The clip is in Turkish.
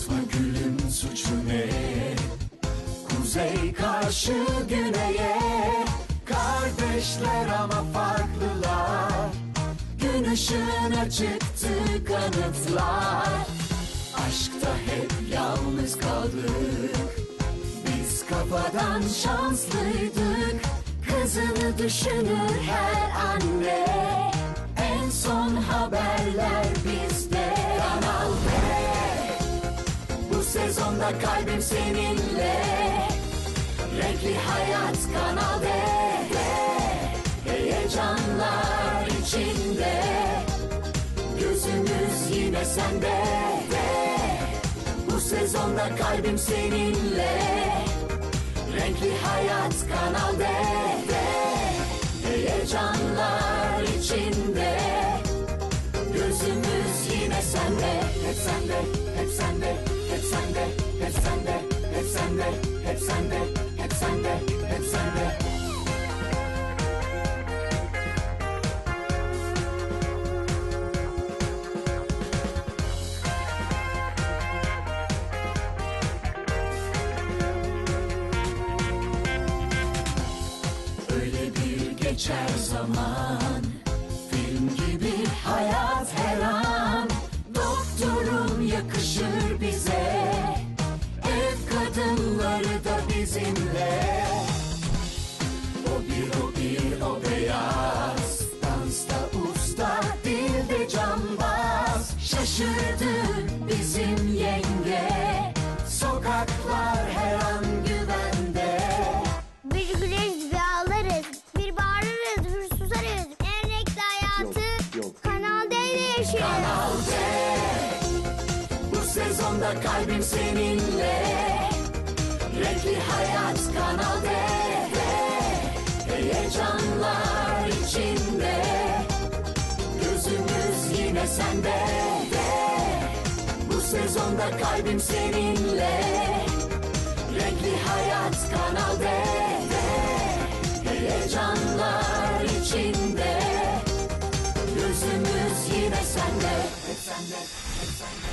Fatma Gül'ün suçu ne? Kuzey karşı güneye Kardeşler ama farklılar. Gün ışığına çıktı kanıtlar. Aşkta hep yalnız kaldık. Biz kafadan şanslıydık. Kızını düşünür her anne. En son haberler sezonda kalbim seninle. Renkli hayat Kanal D'de Heyecanlar içinde. Gözümüz yine sende. De Bu sezonda kalbim seninle. Renkli hayat Kanal D'de Heyecanlar içinde. Gözümüz yine sende. Hep sende, hep sende, hep sende, sende, hep sende. Öyle bir geçer zaman Film gibi hayat her an Doktorum yakışır bize bizimle. O bir o bir o beyaz. Dansta usta dilde cambaz. Şaşırdı bizim yenge. Sokaklar her an güvende. Bir güleriz bir ağlarız. Bir bağırırız bir susarız. En renkli hayatı Kanal D'de yaşıyoruz. Kanal D. Bu sezonda kalbim seninle Renkli hayat Kanal D'de Heyecanlar içinde. Gözümüz yine sende. De Bu sezonda kalbim seninle. Renkli hayat Kanal D'de Heyecanlar içinde. Gözümüz yine sende Hep sende, hep sende